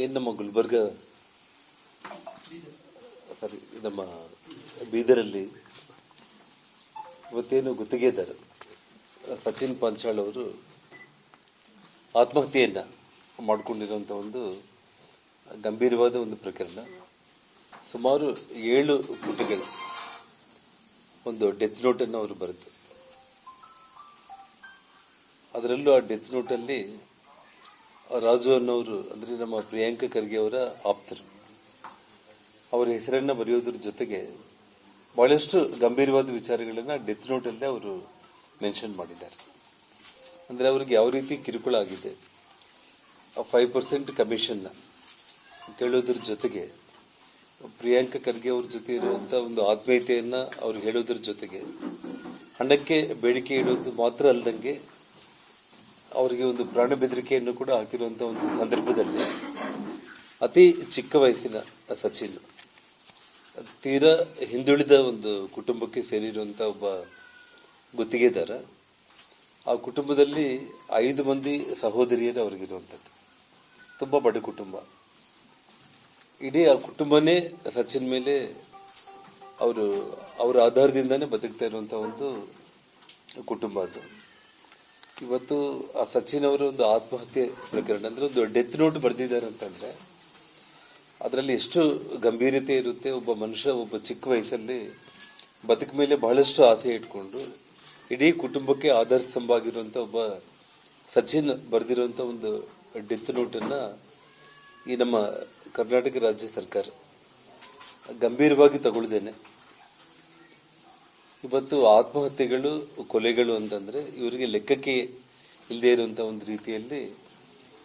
ಏನು ನಮ್ಮ ಗುಲ್ಬರ್ಗ? ಸಾರಿ, ನಮ್ಮ ಬೀದರಲ್ಲಿ ಇವತ್ತೇನು ಗುತ್ತಿಗೆದಾರ? ಸಚಿನ್ ಪಾಂಚಾಳ್ ಅವರು ಆತ್ಮಹತ್ಯೆಯನ್ನ ಮಾಡಿಕೊಂಡಿರುವಂತ ಒಂದು ಗಂಭೀರವಾದ ಒಂದು ಪ್ರಕರಣ. ಸುಮಾರು ಏಳು ಪುಟಗಳ ಒಂದು ಡೆತ್ ನೋಟನ್ನು ಅವರು ಬರುತ್ತೆ ಅದರಲ್ಲೂ ಆ ಡೆತ್ ನೋಟಲ್ಲಿ ರಾಜು ಅನ್ನೋರು, ಅಂದರೆ ನಮ್ಮ ಪ್ರಿಯಾಂಕ ಖರ್ಗೆ ಅವರ ಆಪ್ತರು. ಅವರ ಹೆಸರನ್ನು ಬರೆಯೋದ್ರ ಜೊತೆಗೆ ಬಹಳಷ್ಟು ಗಂಭೀರವಾದ ವಿಚಾರಗಳನ್ನು ಡೆತ್ ನೋಟಲ್ಲೇ ಅವರು ಮೆನ್ಷನ್ ಮಾಡಿದ್ದಾರೆ. ಅಂದರೆ ಅವ್ರಿಗೆ ಯಾವ ರೀತಿ ಕಿರುಕುಳ ಆಗಿದೆ ಫೈವ್ ಪರ್ಸೆಂಟ್ ಕಮಿಷನ್ನ ಕೇಳೋದ್ರ ಜೊತೆಗೆ, ಪ್ರಿಯಾಂಕ ಖರ್ಗೆ ಅವ್ರ ಜೊತೆ ಇರುವಂಥ ಒಂದು ಆತ್ಮೀಯತೆಯನ್ನು ಅವ್ರು ಹೇಳೋದ್ರ ಜೊತೆಗೆ, ಹಣಕ್ಕೆ ಬೇಡಿಕೆ ಇಡೋದು ಮಾತ್ರ ಅಲ್ದಂಗೆ ಅವರಿಗೆ ಒಂದು ಪ್ರಾಣ ಬೆದರಿಕೆಯನ್ನು ಕೂಡ ಹಾಕಿರುವಂಥ ಒಂದು ಸಂದರ್ಭದಲ್ಲಿ ಅತಿ ಚಿಕ್ಕ ವಯಸ್ಸಿನ ಸಚಿನ್ ತೀರಾ ಹಿಂದುಳಿದ ಒಂದು ಕುಟುಂಬಕ್ಕೆ ಸೇರಿರುವಂಥ ಒಬ್ಬ ಗುತ್ತಿಗೆದಾರ. ಆ ಕುಟುಂಬದಲ್ಲಿ ಐದು ಮಂದಿ ಸಹೋದರಿಯರು ಅವರಿಗಿರುವಂಥದ್ದು ತುಂಬ ಬಡ ಕುಟುಂಬ. ಇಡೀ ಆ ಕುಟುಂಬನೇ ಸಚಿನ್ ಮೇಲೆ ಅವರು, ಅವರ ಆಧಾರದಿಂದಾನೇ ಬದುಕ್ತಾ ಇರುವಂಥ ಒಂದು ಕುಟುಂಬ ಅದು. ಇವತ್ತು ಆ ಸಚಿನ್ ಅವರು ಒಂದು ಆತ್ಮಹತ್ಯೆ ಪ್ರಕರಣ, ಅಂದ್ರೆ ಒಂದು ಡೆತ್ ನೋಟ್ ಬರೆದಿದ್ದಾರೆ ಅಂತಂದ್ರೆ, ಅದರಲ್ಲಿ ಎಷ್ಟು ಗಂಭೀರತೆ ಇರುತ್ತೆ, ಒಬ್ಬ ಮನುಷ್ಯ, ಒಬ್ಬ ಚಿಕ್ಕ ವಯಸ್ಸಲ್ಲಿ ಬದುಕ ಮೇಲೆ ಬಹಳಷ್ಟು ಆಸೆ ಇಟ್ಕೊಂಡು, ಇಡೀ ಕುಟುಂಬಕ್ಕೆ ಆಧಾರ ಸ್ತಂಭ ಒಬ್ಬ ಸಚಿನ್ ಬರೆದಿರುವಂತ ಒಂದು ಡೆತ್ ನೋಟನ್ನ ಈ ನಮ್ಮ ಕರ್ನಾಟಕ ರಾಜ್ಯ ಸರ್ಕಾರ ಗಂಭೀರವಾಗಿ ತಗೊಳ್ದೇನೆ. ಇವತ್ತು ಆತ್ಮಹತ್ಯೆಗಳು, ಕೊಲೆಗಳು ಅಂತಂದ್ರೆ ಇವರಿಗೆ ಲೆಕ್ಕಕ್ಕೆ ಇಲ್ಲದೆ ಇರುವಂತ ಒಂದು ರೀತಿಯಲ್ಲಿ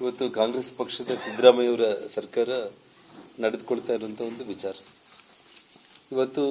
ಇವತ್ತು ಕಾಂಗ್ರೆಸ್ ಪಕ್ಷದ ಸಿದ್ದರಾಮಯ್ಯವರ ಸರ್ಕಾರ ನಡೆದುಕೊಳ್ತಾ ಇರುವಂತ ಒಂದು ವಿಚಾರ. ಇವತ್ತು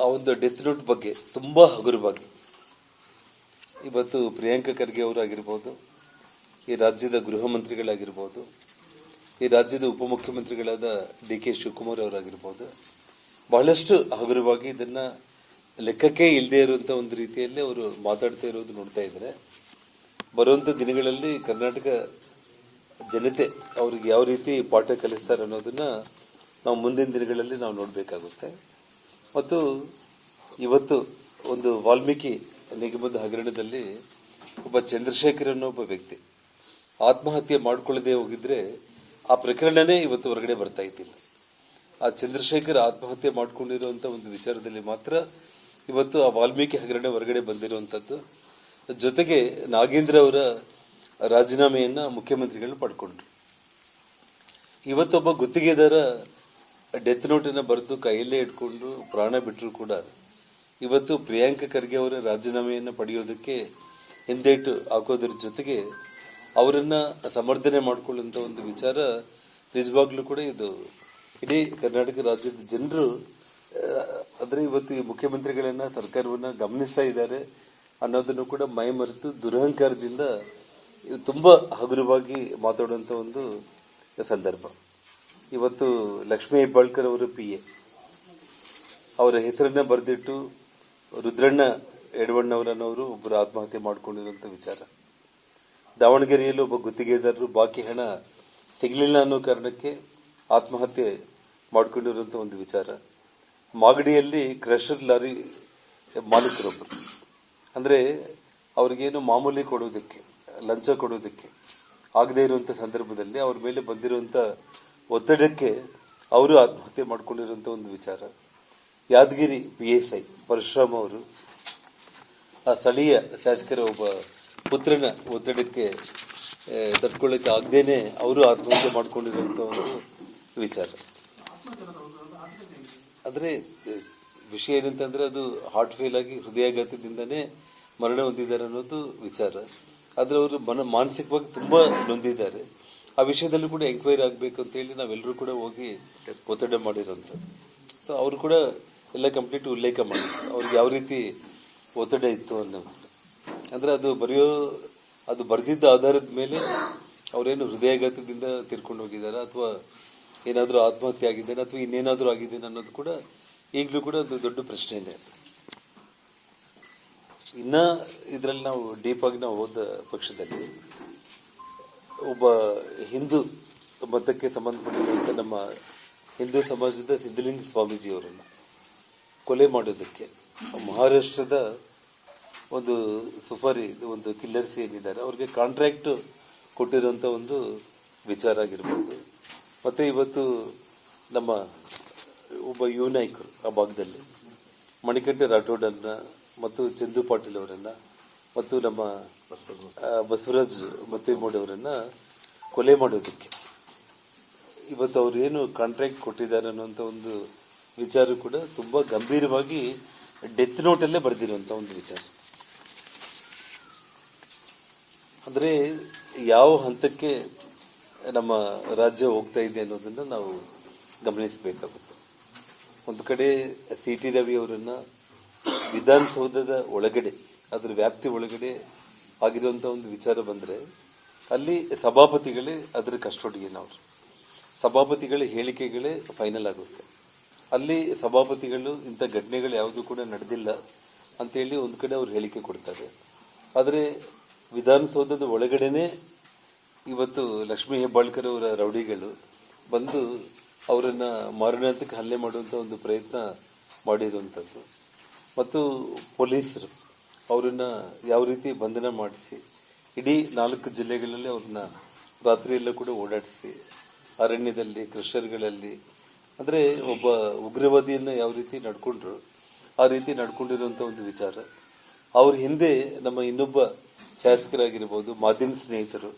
ಆ ಒಂದು ಡೆತ್ ನೋಟ್ ಬಗ್ಗೆ ತುಂಬಾ ಹಗುರವಾಗಿ, ಇವತ್ತು ಪ್ರಿಯಾಂಕ ಖರ್ಗೆ ಅವರಾಗಿರ್ಬೋದು, ಈ ರಾಜ್ಯದ ಗೃಹ ಮಂತ್ರಿಗಳಾಗಿರ್ಬೋದು, ಈ ರಾಜ್ಯದ ಉಪಮುಖ್ಯಮಂತ್ರಿಗಳಾದ ಡಿ ಕೆ ಶಿವಕುಮಾರ್ ಅವರಾಗಿರ್ಬೋದು, ಬಹಳಷ್ಟು ಹಗುರವಾಗಿ ಇದನ್ನ ಲೆಕ್ಕಕ್ಕೆ ಇಲ್ಲದೆ ಇರುವಂತ ಒಂದು ರೀತಿಯಲ್ಲಿ ಅವರು ಮಾತಾಡ್ತಾ ಇರೋದು ನೋಡ್ತಾ ಇದ್ರೆ ಬರುವಂತ ದಿನಗಳಲ್ಲಿ ಕರ್ನಾಟಕ ಜನತೆ ಅವ್ರಿಗೆ ಯಾವ ರೀತಿ ಪಾಠ ಕಲಿಸ್ತಾರೆ ಅನ್ನೋದನ್ನ ನಾವು ಮುಂದಿನ ದಿನಗಳಲ್ಲಿ ನಾವು ನೋಡಬೇಕಾಗುತ್ತೆ. ಮತ್ತು ಇವತ್ತು ಒಂದು ವಾಲ್ಮೀಕಿ ನಿಗಮದ ಹಗರಣದಲ್ಲಿ ಒಬ್ಬ ಚಂದ್ರಶೇಖರ್ ಅನ್ನೋ ಒಬ್ಬ ವ್ಯಕ್ತಿ ಆತ್ಮಹತ್ಯೆ ಮಾಡಿಕೊಳ್ಳದೆ ಹೋಗಿದ್ರೆ ಆ ಪ್ರಕರಣನೇ ಇವತ್ತು ಹೊರಗಡೆ ಬರ್ತಾ ಇದ್ದಿಲ್ಲ. ಆ ಚಂದ್ರಶೇಖರ್ ಆತ್ಮಹತ್ಯೆ ಮಾಡ್ಕೊಂಡಿರುವಂತ ಒಂದು ವಿಚಾರದಲ್ಲಿ ಮಾತ್ರ ಇವತ್ತು ಆ ವಾಲ್ಮೀಕಿ ಹಗರಣೆ ಹೊರಗಡೆ ಬಂದಿರುವಂತದ್ದು. ಜೊತೆಗೆ ನಾಗೇಂದ್ರ ಅವರ ರಾಜೀನಾಮೆಯನ್ನ ಮುಖ್ಯಮಂತ್ರಿಗಳು ಪಡ್ಕೊಂಡ್ರು. ಇವತ್ತೊಬ್ಬ ಗುತ್ತಿಗೆದಾರ ಡೆತ್ ನೋಟನ್ನ ಬರೆದು ಕೈಯಲ್ಲೇ ಇಟ್ಕೊಂಡು ಪ್ರಾಣ ಬಿಟ್ಟರು ಕೂಡ. ಇವತ್ತು ಪ್ರಿಯಾಂಕ ಖರ್ಗೆ ಅವರ ರಾಜೀನಾಮೆಯನ್ನು ಪಡೆಯೋದಕ್ಕೆ ಹಿಂದೇಟು ಹಾಕೋದ್ರ ಜೊತೆಗೆ ಅವರನ್ನ ಸಮರ್ಥನೆ ಮಾಡಿಕೊಳ್ಳುವಂತ ಒಂದು ವಿಚಾರ ನಿಜವಾಗ್ಲೂ ಕೂಡ ಇದು ಇಡೀ ಕರ್ನಾಟಕ ರಾಜ್ಯದ ಜನರು ಅಂದ್ರೆ ಇವತ್ತು ಈ ಮುಖ್ಯಮಂತ್ರಿಗಳನ್ನ, ಸರ್ಕಾರವನ್ನ ಗಮನಿಸ್ತಾ ಇದ್ದಾರೆ ಅನ್ನೋದನ್ನು ಕೂಡ ಮೈ ಮರೆತು ದುರಹಂಕಾರದಿಂದ ತುಂಬಾ ಹಗುರವಾಗಿ ಮಾತಾಡುವಂತ ಒಂದು ಸಂದರ್ಭ. ಇವತ್ತು ಲಕ್ಷ್ಮೀ ಹೆಬ್ಬಾಳ್ಕರ್ ಅವರು ಪಿ ಎ ಅವರ ಹೆಸರನ್ನ ಬರೆದಿಟ್ಟು ರುದ್ರಣ್ಣ ಯಡವಣ್ಣವರನ್ನವರು ಒಬ್ಬರು ಆತ್ಮಹತ್ಯೆ ಮಾಡಿಕೊಂಡಿರುವಂತ ವಿಚಾರ. ದಾವಣಗೆರೆಯಲ್ಲಿ ಒಬ್ಬ ಗುತ್ತಿಗೆದಾರರು, ಬಾಕಿ ಹಣ ಸಿಗಲಿಲ್ಲ ಅನ್ನೋ ಕಾರಣಕ್ಕೆ ಆತ್ಮಹತ್ಯೆ ಮಾಡಿಕೊಂಡಿರುವಂತ ಒಂದು ವಿಚಾರ. ಮಾಗಡಿಯಲ್ಲಿ ಕ್ರಷರ್ ಲಾರಿ ಮಾಲೀಕರೊಬ್ಬರು ಅಂದ್ರೆ ಅವ್ರಿಗೇನು ಮಾಮೂಲಿ ಕೊಡೋದಕ್ಕೆ ಲಂಚ ಕೊಡೋದಕ್ಕೆ ಆಗದೇ ಇರುವಂತ ಸಂದರ್ಭದಲ್ಲಿ ಅವ್ರ ಮೇಲೆ ಬಂದಿರುವಂತ ಒತ್ತಡಕ್ಕೆ ಅವರು ಆತ್ಮಹತ್ಯೆ ಮಾಡ್ಕೊಂಡಿರುವಂತ ಒಂದು ವಿಚಾರ. Yadgir P S I, Parashuram ಅವರು ಆ ಸ್ಥಳೀಯ ಶಾಸಕರ ಒಬ್ಬ ಪುತ್ರನ ಒತ್ತಡಕ್ಕೆ ತಡ್ಕೊಳ್ಳಕ್ಕೆ ಆಗದೇನೆ ಅವರು ಆತ್ಮಹತ್ಯೆ ಮಾಡ್ಕೊಂಡಿರುವಂತ ಒಂದು ವಿಚಾರ. ಆದ್ರೆ ವಿಷಯ ಏನಂತಂದ್ರೆ ಅದು ಹಾರ್ಟ್ ಫೇಲ್ ಆಗಿ ಹೃದಯಾಘಾತದಿಂದನೇ ಮರಣ ಹೊಂದಿದ್ದಾರೆ ಅನ್ನೋದು ವಿಚಾರ. ಆದರೆ ಅವರು ಮನ, ಮಾನಸಿಕವಾಗಿ ತುಂಬಾ ನೊಂದಿದ್ದಾರೆ. ಆ ವಿಷಯದಲ್ಲೂ ಕೂಡ ಎಂಕ್ವೈರಿ ಆಗಬೇಕು ಅಂತ ಹೇಳಿ ನಾವೆಲ್ಲರೂ ಕೂಡ ಹೋಗಿ ಒತ್ತಡ ಮಾಡಿರೋಂಥದ್ದು. ಸೊ ಅವರು ಕೂಡ ಎಲ್ಲ ಕಂಪ್ಲೀಟ್ ಉಲ್ಲೇಖ ಮಾಡಿದ್ರು. ಅವ್ರಿಗೆ ಯಾವ ರೀತಿ ಒತ್ತಡ ಇತ್ತು ಅನ್ನೋದು. ಅಂದರೆ ಅದು ಬರೆಯೋ, ಅದು ಬರೆದಿದ್ದ ಆಧಾರದ ಮೇಲೆ ಅವರೇನು ಹೃದಯಾಘಾತದಿಂದ ತೀರ್ಕೊಂಡು ಹೋಗಿದ್ದಾರೆ ಅಥವಾ ಏನಾದ್ರೂ ಆತ್ಮಹತ್ಯೆ ಆಗಿದ್ದೇನೆ ಅಥವಾ ಇನ್ನೇನಾದರೂ ಆಗಿದ್ದೇನೆ ಅನ್ನೋದು ಕೂಡ ಈಗಲೂ ಕೂಡ ಒಂದು ದೊಡ್ಡ ಪ್ರಶ್ನೆನೇ ಇನ್ನ ಇದರಲ್ಲಿ ನಾವು ಡೀಪ್ ಆಗಿ ನಾವು ಹೋದ ಪಕ್ಷದಲ್ಲಿ ಒಬ್ಬ ಹಿಂದೂ ಮತಕ್ಕೆ ಸಂಬಂಧಪಟ್ಟಿರುವಂತ ನಮ್ಮ ಹಿಂದೂ ಸಮಾಜದ ಸಿದ್ಧಲಿಂಗ ಸ್ವಾಮೀಜಿಯವರನ್ನು ಕೊಲೆ ಮಾಡೋದಕ್ಕೆ ಮಹಾರಾಷ್ಟ್ರದ ಒಂದು ಸುಫಾರಿ ಒಂದು ಕಿಲ್ಲರ್ಸ್ ಏನಿದ್ದಾರೆ ಅವ್ರಿಗೆ ಕಾಂಟ್ರಾಕ್ಟ್ ಕೊಟ್ಟಿರುವಂತ ಒಂದು ವಿಚಾರ ಆಗಿರ್ಬೋದು. ಮತ್ತೆ ಇವತ್ತು ನಮ್ಮ ಒಬ್ಬ ಯುವ ನಾಯಕರು ಆ ಭಾಗದಲ್ಲಿ, ಮಣಿಕಂಠ ರಾಠೋಡನ್ನ ಮತ್ತು ಚಂದು ಪಾಟೀಲ್ ಅವರನ್ನ ಮತ್ತು ನಮ್ಮ ಬಸವರಾಜ್ ಮತ್ತಿಮೂಡ್ ಅವರನ್ನ ಕೊಲೆ ಮಾಡೋದಕ್ಕೆ. ಇವತ್ತು ಅವ್ರು ಏನು ಕಾಂಟ್ರಾಕ್ಟ್ ಕೊಟ್ಟಿದ್ದಾರೆ ಅನ್ನುವಂತ ಒಂದು ವಿಚಾರ ಕೂಡ ತುಂಬಾ ಗಂಭೀರವಾಗಿ ಡೆತ್ ನೋಟ್ ಅಲ್ಲೇ ಬರೆದಿರುವಂತ ಒಂದು ವಿಚಾರ. ಅಂದ್ರೆ ಯಾವ ಹಂತಕ್ಕೆ ನಮ್ಮ ರಾಜ್ಯ ಹೋಗ್ತಾ ಇದೆ ಅನ್ನೋದನ್ನ ನಾವು ಗಮನಿಸಬೇಕಾಗುತ್ತೆ. ಒಂದು ಕಡೆ ಸಿ ಟಿ ರವಿ ಅವರನ್ನ ವಿಧಾನಸೌಧದ ಒಳಗಡೆ, ಅದರ ವ್ಯಾಪ್ತಿ ಒಳಗಡೆ ಆಗಿರುವಂತ ಒಂದು ವಿಚಾರ ಬಂದ್ರೆ, ಅಲ್ಲಿ ಸಭಾಪತಿಗಳೇ ಅದರ ಕಸ್ಟೋಡಿಯನ್ ಸಭಾಪತಿಗಳ ಹೇಳಿಕೆಗಳೇ ಫೈನಲ್ ಆಗುತ್ತೆ. ಅಲ್ಲಿ ಸಭಾಪತಿಗಳು ಇಂಥ ಘಟನೆಗಳು ಯಾವುದು ಕೂಡ ನಡೆದಿಲ್ಲ ಅಂತೇಳಿ ಒಂದು ಕಡೆ ಅವ್ರು ಹೇಳಿಕೆ ಕೊಡ್ತಾರೆ. ಆದರೆ ವಿಧಾನಸೌಧದ ಒಳಗಡೆನೆ ಇವತ್ತು ಲಕ್ಷ್ಮೀ ಹೆಬ್ಬಾಳ್ಕರ್ ಅವರ ರೌಡಿಗಳು ಬಂದು ಅವರನ್ನ ಮಾರಣಾಂತಿಕ ಹಲ್ಲೆ ಮಾಡುವಂತ ಒಂದು ಪ್ರಯತ್ನ ಮಾಡಿರುವಂಥದ್ದು ಮತ್ತು ಪೊಲೀಸರು ಅವರನ್ನ ಯಾವ ರೀತಿ ಬಂಧನ ಮಾಡಿಸಿ, ಇಡೀ ನಾಲ್ಕು ಜಿಲ್ಲೆಗಳಲ್ಲಿ ಅವ್ರನ್ನ ರಾತ್ರಿಯೆಲ್ಲ ಕೂಡ ಓಡಾಡಿಸಿ, ಅರಣ್ಯದಲ್ಲಿ ಕೃಷರ್ಗಳಲ್ಲಿ ಅಂದ್ರೆ ಒಬ್ಬ ಉಗ್ರವಾದಿಯನ್ನ ಯಾವ ರೀತಿ ನಡ್ಕೊಂಡ್ರು, ಆ ರೀತಿ ನಡ್ಕೊಂಡಿರುವಂತ ಒಂದು ವಿಚಾರ. ಅವ್ರ ಹಿಂದೆ ನಮ್ಮ ಇನ್ನೊಬ್ಬ ಶಾಸಕರಾಗಿರ್ಬೋದು, ಮಾಧ್ಯಮ ಸ್ನೇಹಿತರು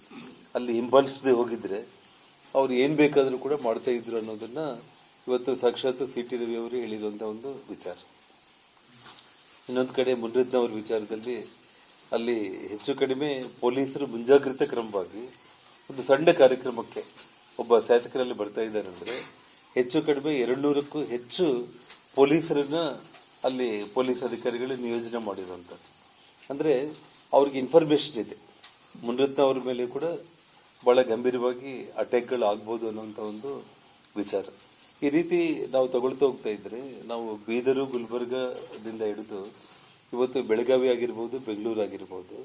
ಅಲ್ಲಿ ಹಿಂಬಾಲಿಸದೆ ಹೋಗಿದ್ರೆ ಅವ್ರು ಏನ್ ಬೇಕಾದ್ರೂ ಕೂಡ ಮಾಡ್ತಾ ಇದ್ರು ಅನ್ನೋದನ್ನ ಇವತ್ತು ಸಾಕ್ಷಾತ್ ಸಿ ಟಿ ರವಿ ಅವರು ಹೇಳಿರುವಂತ ಒಂದು ವಿಚಾರ. ಇನ್ನೊಂದು ಕಡೆ ಮುನ್ರತ್ನ ವಿಚಾರದಲ್ಲಿ ಅಲ್ಲಿ ಹೆಚ್ಚು ಕಡಿಮೆ ಪೊಲೀಸರು ಮುಂಜಾಗ್ರತೆ ಕ್ರಮವಾಗಿ ಒಂದು ಸಣ್ಣ ಕಾರ್ಯಕ್ರಮಕ್ಕೆ ಒಬ್ಬ ಶಾಸಕರಲ್ಲಿ ಬರ್ತಾ ಇದ್ದಾರೆ ಅಂದ್ರೆ ಹೆಚ್ಚು ಕಡಿಮೆ ಎರಡು ನೂರಕ್ಕೂ ಹೆಚ್ಚು ಪೊಲೀಸರನ್ನ ಅಲ್ಲಿ ಪೊಲೀಸ್ ಅಧಿಕಾರಿಗಳು ನಿಯೋಜನೆ ಮಾಡಿರುವಂತದ್ದು. ಅಂದ್ರೆ ಅವ್ರಿಗೆ ಇನ್ಫಾರ್ಮೇಶನ್ ಇದೆ. ಮುನ್ರತ್ನ ಅವರ ಮೇಲೆ ಕೂಡ ಬಹಳ ಗಂಭೀರವಾಗಿ ಅಟ್ಯಾಕ್ಗಳು ಆಗ್ಬೋದು ಅನ್ನುವಂತ ಒಂದು ವಿಚಾರ. ಈ ರೀತಿ ನಾವು ತಗೊಳ್ತಾ ಹೋಗ್ತಾ ಇದ್ರೆ, ನಾವು ಬೀದರು ಗುಲ್ಬರ್ಗದಿಂದ ಹಿಡಿದು ಇವತ್ತು ಬೆಳಗಾವಿ ಆಗಿರ್ಬೋದು, ಬೆಂಗಳೂರು ಆಗಿರ್ಬೋದು,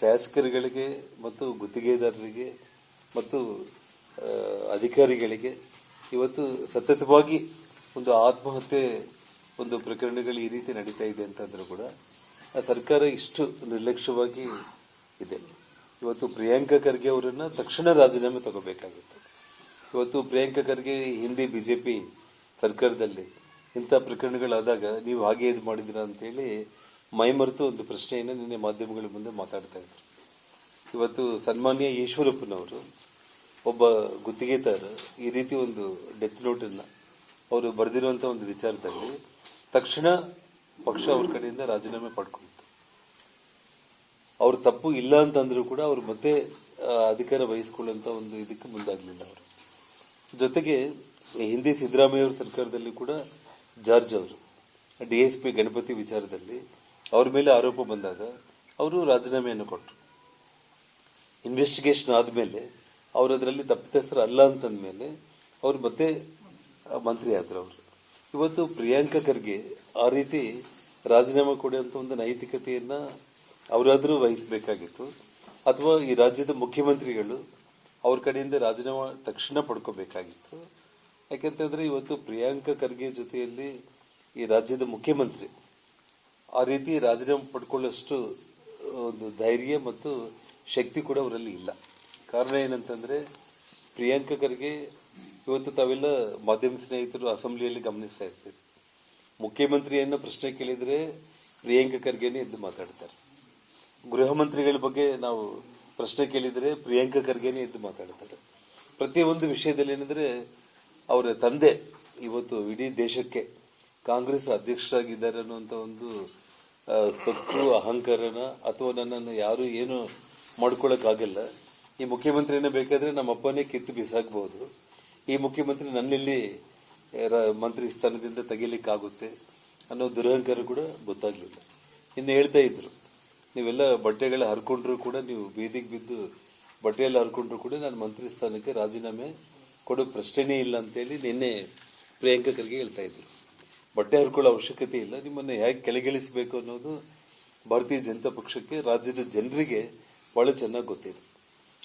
ಶಾಸಕರುಗಳಿಗೆ ಮತ್ತು ಗುತ್ತಿಗೆದಾರರಿಗೆ ಮತ್ತು ಅಧಿಕಾರಿಗಳಿಗೆ ಇವತ್ತು ಸತತವಾಗಿ ಒಂದು ಆತ್ಮಹತ್ಯೆ ಒಂದು ಪ್ರಕರಣಗಳು ಈ ರೀತಿ ನಡೀತಾ ಇದೆ ಅಂತಂದ್ರೂ ಕೂಡ ಸರ್ಕಾರ ಇಷ್ಟು ನಿರ್ಲಕ್ಷ್ಯವಾಗಿ ಇದೆ. ಇವತ್ತು ಪ್ರಿಯಾಂಕಾ ಖರ್ಗೆ ಅವರನ್ನ ತಕ್ಷಣ ರಾಜೀನಾಮೆ ತಗೋಬೇಕಾಗುತ್ತೆ. ಇವತ್ತು ಪ್ರಿಯಾಂಕಾ ಖರ್ಗೆ ಹಿಂದೆ ಬಿಜೆಪಿ ಸರ್ಕಾರದಲ್ಲಿ ಇಂಥ ಪ್ರಕರಣಗಳಾದಾಗ ನೀವು ಹಾಗೆ ಇದು ಮಾಡಿದಿರಾ ಅಂತೇಳಿ ಮೈಮರೆತು ಒಂದು ಪ್ರಶ್ನೆಯನ್ನು ನಿನ್ನೆ ಮಾಧ್ಯಮಗಳ ಮುಂದೆ ಮಾತಾಡ್ತಾ ಇದ್ರು. ಇವತ್ತು ಸನ್ಮಾನ್ಯ ಈಶ್ವರಪ್ಪನವರು ಒಬ್ಬ ಗುತ್ತಿಗೆದಾರ, ಈ ರೀತಿ ಒಂದು ಡೆತ್ ನೋಟ್ ಅನ್ನ ಅವರು ಬರೆದಿರುವಂಥ ಒಂದು ವಿಚಾರದಲ್ಲಿ ತಕ್ಷಣ ಪಕ್ಷ ಅವ್ರ ಕಡೆಯಿಂದ ರಾಜೀನಾಮೆ ಪಡ್ಕೊಂಡಿತ್ತು ಅವ್ರ ತಪ್ಪು ಇಲ್ಲ ಅಂತಂದ್ರೂ ಕೂಡ ಅವ್ರು ಮತ್ತೆ ಅಧಿಕಾರ ವಹಿಸಿಕೊಳ್ಳುವಂತ ಒಂದು ಇದಕ್ಕೆ ಮುಂದಾಗಲಿಲ್ಲ ಅವರು. ಜೊತೆಗೆ, ಹಿಂದೆ ಸಿದ್ದರಾಮಯ್ಯ ಅವರ ಸರ್ಕಾರದಲ್ಲಿ ಕೂಡ ಜಾರ್ಜ್ ಅವರು ಡಿಎಸ್ಪಿ ಗಣಪತಿ ವಿಚಾರದಲ್ಲಿ ಅವ್ರ ಮೇಲೆ ಆರೋಪ ಬಂದಾಗ ಅವರು ರಾಜೀನಾಮೆಯನ್ನು ಕೊಟ್ಟರು ಇನ್ವೆಸ್ಟಿಗೇಷನ್ ಆದಮೇಲೆ ಅವರು ಅದರಲ್ಲಿ ತಪ್ಪಿತಸ್ಥರು ಅಲ್ಲ ಅಂತಂದ್ಮೇಲೆ ಅವರು ಮತ್ತೆ ಮಂತ್ರಿ ಆದ್ರು ಅವರು. ಇವತ್ತು ಪ್ರಿಯಾಂಕಾ ಖರ್ಗೆ ಆ ರೀತಿ ರಾಜೀನಾಮೆ ಕೊಡುವಂಥ ಒಂದು ನೈತಿಕತೆಯನ್ನ ಅವರಾದ್ರೂ ವಹಿಸಬೇಕಾಗಿತ್ತು. ಅಥವಾ ಈ ರಾಜ್ಯದ ಮುಖ್ಯಮಂತ್ರಿಗಳು ಅವ್ರ ಕಡೆಯಿಂದ ರಾಜೀನಾಮೆ ತಕ್ಷಣ ಪಡ್ಕೋಬೇಕಾಗಿತ್ತು. ಯಾಕೆಂತಂದರೆ ಇವತ್ತು ಪ್ರಿಯಾಂಕ ಖರ್ಗೆ ಜೊತೆಯಲ್ಲಿ ಈ ರಾಜ್ಯದ ಮುಖ್ಯಮಂತ್ರಿ ಆ ರೀತಿ ರಾಜೀನಾಮೆ ಪಡ್ಕೊಳ್ಳೋಷ್ಟು ಒಂದು ಧೈರ್ಯ ಮತ್ತು ಶಕ್ತಿ ಕೂಡ ಅವರಲ್ಲಿ ಇಲ್ಲ. ಕಾರಣ ಏನಂತಂದರೆ ಪ್ರಿಯಾಂಕ ಖರ್ಗೆ ಇವತ್ತು ತಾವೆಲ್ಲ ಮಾಧ್ಯಮ ಸ್ನೇಹಿತರು ಅಸೆಂಬ್ಲಿಯಲ್ಲಿ ಗಮನಿಸ್ತಾ ಇರ್ತೀರಿ. ಮುಖ್ಯಮಂತ್ರಿಯನ್ನು ಪ್ರಶ್ನೆ ಕೇಳಿದ್ರೆ ಪ್ರಿಯಾಂಕ ಖರ್ಗೆನೇ ಎದ್ದು ಮಾತಾಡ್ತಾರೆ. ಗೃಹ ಮಂತ್ರಿಗಳ ಬಗ್ಗೆ ನಾವು ಪ್ರಶ್ನೆ ಕೇಳಿದರೆ ಪ್ರಿಯಾಂಕಾ ಖರ್ಗೆನೇ ಎದ್ದು ಮಾತಾಡ್ತಾರೆ. ಪ್ರತಿಯೊಂದು ವಿಷಯದಲ್ಲಿ ಏನಂದ್ರೆ, ಅವರ ತಂದೆ ಇವತ್ತು ಇಡೀ ದೇಶಕ್ಕೆ ಕಾಂಗ್ರೆಸ್ ಅಧ್ಯಕ್ಷರಾಗಿದ್ದಾರೆ ಅನ್ನುವಂತ ಒಂದು ಸಕ್ಕು ಅಹಂಕಾರನ ಅಥವಾ ನನ್ನನ್ನು ಯಾರು ಏನು ಮಾಡ್ಕೊಳ್ಳೋಕ್ಕಾಗಲ್ಲ ಈ ಮುಖ್ಯಮಂತ್ರಿನ ಬೇಕಾದ್ರೆ ನಮ್ಮ ಅಪ್ಪನೇ ಕಿತ್ತು ಬಿಸಾಕಬಹುದು ಈ ಮುಖ್ಯಮಂತ್ರಿ ನನ್ನಲ್ಲಿ ಮಂತ್ರಿ ಸ್ಥಾನದಿಂದ ತೆಗಿಲಿಕ್ಕಾಗುತ್ತೆ ಅನ್ನೋ ದುರಹಂಕಾರ ಕೂಡ ಗೊತ್ತಾಗ್ಲಿಲ್ಲ. ಇನ್ನು ಹೇಳ್ತಾ ಇದ್ರು ನೀವೆಲ್ಲ ಬಟ್ಟೆಗಳ ಹರ್ಕೊಂಡ್ರು ಕೂಡ ನೀವು ಬೀದಿಗೆ ಬಿದ್ದು ಬಟ್ಟೆಯಲ್ಲಿ ಹರ್ಕೊಂಡ್ರು ಕೂಡ ನಾನು ಮಂತ್ರಿ ಸ್ಥಾನಕ್ಕೆ ರಾಜೀನಾಮೆ ಕೊಡೋ ಪ್ರಶ್ನೆನೇ ಇಲ್ಲ ಅಂತೇಳಿ ನಿನ್ನೆ ಪ್ರಿಯಾಂಕಾ ಖರ್ಗೆ ಹೇಳ್ತಾ ಇದ್ರು. ಬಟ್ಟೆ ಹರ್ಕೊಳ್ಳೋ ಅವಶ್ಯಕತೆ ಇಲ್ಲ, ನಿಮ್ಮನ್ನು ಹೇಗೆ ಕೆಳಗಿಳಿಸಬೇಕು ಅನ್ನೋದು ಭಾರತೀಯ ಜನತಾ ಪಕ್ಷಕ್ಕೆ ರಾಜ್ಯದ ಜನರಿಗೆ ಬಹಳ ಚೆನ್ನಾಗಿ ಗೊತ್ತಿದೆ.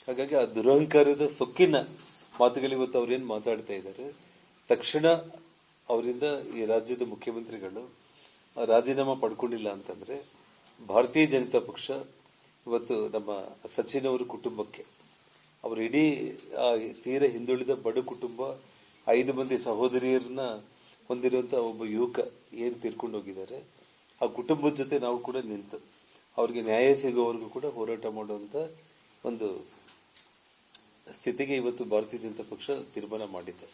ಹಾಗಾಗಿ ಆ ದುರಹಂಕಾರದ ಸೊಕ್ಕಿನ ಮಾತುಗಳು ಇವತ್ತು ಅವ್ರೇನು ಮಾತಾಡ್ತಾ ಇದ್ದಾರೆ ತಕ್ಷಣ ಅವರಿಂದ ಈ ರಾಜ್ಯದ ಮುಖ್ಯಮಂತ್ರಿಗಳು ರಾಜೀನಾಮೆ ಪಡ್ಕೊಂಡಿಲ್ಲ ಅಂತಂದ್ರೆ ಭಾರತೀಯ ಜನತಾ ಪಕ್ಷ ಇವತ್ತು ನಮ್ಮ ಸಚಿನ್ ಅವರ ಕುಟುಂಬಕ್ಕೆ. ಅವರು ಇಡೀ ತೀರ ಹಿಂದುಳಿದ ಬಡ ಕುಟುಂಬ ಐದು ಮಂದಿ ಸಹೋದರಿಯರನ್ನ ಹೊಂದಿರುವಂತ ಒಬ್ಬ ಯುವಕ ಏನು ತೀರ್ಕೊಂಡು ಹೋಗಿದ್ದಾರೆ. ಆ ಕುಟುಂಬದ ಜೊತೆ ನಾವು ಕೂಡ ನಿಂತು ಅವ್ರಿಗೆ ನ್ಯಾಯ ಸಿಗೋವರೆಗೂ ಕೂಡ ಹೋರಾಟ ಮಾಡುವಂತ ಒಂದು ಸ್ಥಿತಿಗೆ ಇವತ್ತು ಭಾರತೀಯ ಜನತಾ ಪಕ್ಷ ತೀರ್ಮಾನ ಮಾಡಿದೆ.